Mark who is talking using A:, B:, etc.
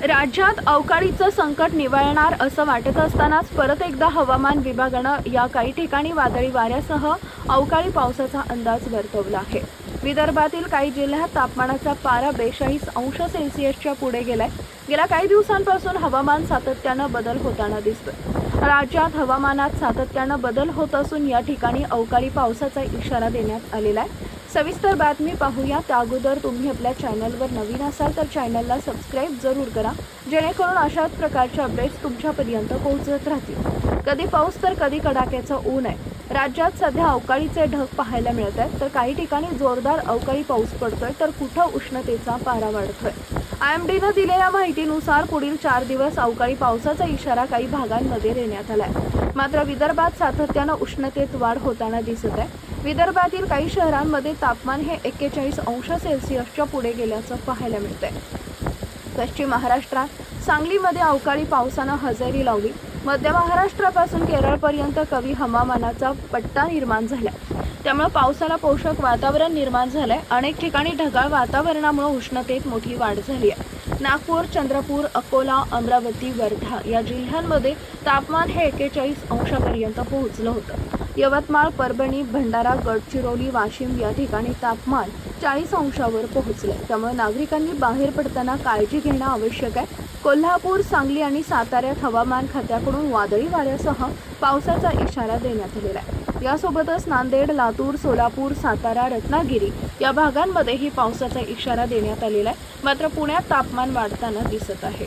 A: राज्यात अवकाळीचं संकट निवळणार असं वाटत असतानाच परत एकदा हवामान विभागानं या काही ठिकाणी वादळी वाऱ्यासह अवकाळी पावसाचा अंदाज वर्तवला आहे. विदर्भातील काही जिल्ह्यात तापमानाचा पारा बेचाळीस अंश सेल्सिअसच्या पुढे गेलाय. गेल्या काही दिवसांपासून हवामान सातत्यानं बदल होताना दिसतोय. राज्यात हवामानात सातत्यानं बदल होत असून या ठिकाणी अवकाळी पावसाचा इशारा देण्यात आलेला आहे. सविस्तर बातमी पाहूया. त्या अगोदर तुम्ही आपल्या चॅनलवर नवीन असाल तर चॅनलला सबस्क्राईब जरूर करा. जेणेकरून अशाच प्रकारचे अपडेट्स तुमच्यापर्यंत पोहोचत राहतील. कधी पाऊस तर कधी कडाक्याचं ऊन आहे. राज्यात सध्या अवकाळीचे ढग पाहायला मिळत आहेत. तर काही ठिकाणी जोरदार अवकाळी पाऊस पडतोय तर कुठं उष्णतेचा पारा वाढतोय? आय एम डीनं दिलेल्या माहितीनुसार पुढील चार दिवस अवकाळी पावसाचा इशारा काही भागांमध्ये देण्यात आलाय. मात्र विदर्भात सातत्यानं उष्णतेत वाढ होताना दिसत आहे. विदर्भातील काही शहरांमध्ये तापमान हे एक्केचाळीस अंश सेल्सिअसच्या पुढे गेल्याचं पाहायला मिळतंय. पश्चिम महाराष्ट्रात सांगलीमध्ये अवकाळी पावसानं हजेरी लावली. मध्य महाराष्ट्रापासून केरळपर्यंत कवी हवामानाचा पट्टा निर्माण झाला त्यामुळे पावसाला पोषक वातावरण निर्माण झालंय. अनेक ठिकाणी ढगाळ वातावरणामुळे उष्णतेत मोठी वाढ झाली आहे. नागपूर चंद्रपूर अकोला अमरावती वर्धा या जिल्ह्यांमध्ये तापमान हे एकेचाळीस अंशापर्यंत पोहोचलं होतं. यवतमाळ परभणी भंडारा गडचिरोली वाशिम या ठिकाणी तापमान चाळीस अंशावर पोहोचले त्यामुळे नागरिकांनी बाहेर पडताना काळजी घेणं आवश्यक आहे. कोल्हापूर सांगली आणि साताऱ्यात हवामान खात्याकडून वादळी वाऱ्यासह पावसाचा इशारा देण्यात आलेला आहे. यासोबतच नांदेड लातूर सोलापूर सातारा रत्नागिरी या भागांमध्येही पावसाचा इशारा देण्यात आलेला आहे. मात्र पुण्यात तापमान वाढताना दिसत आहे.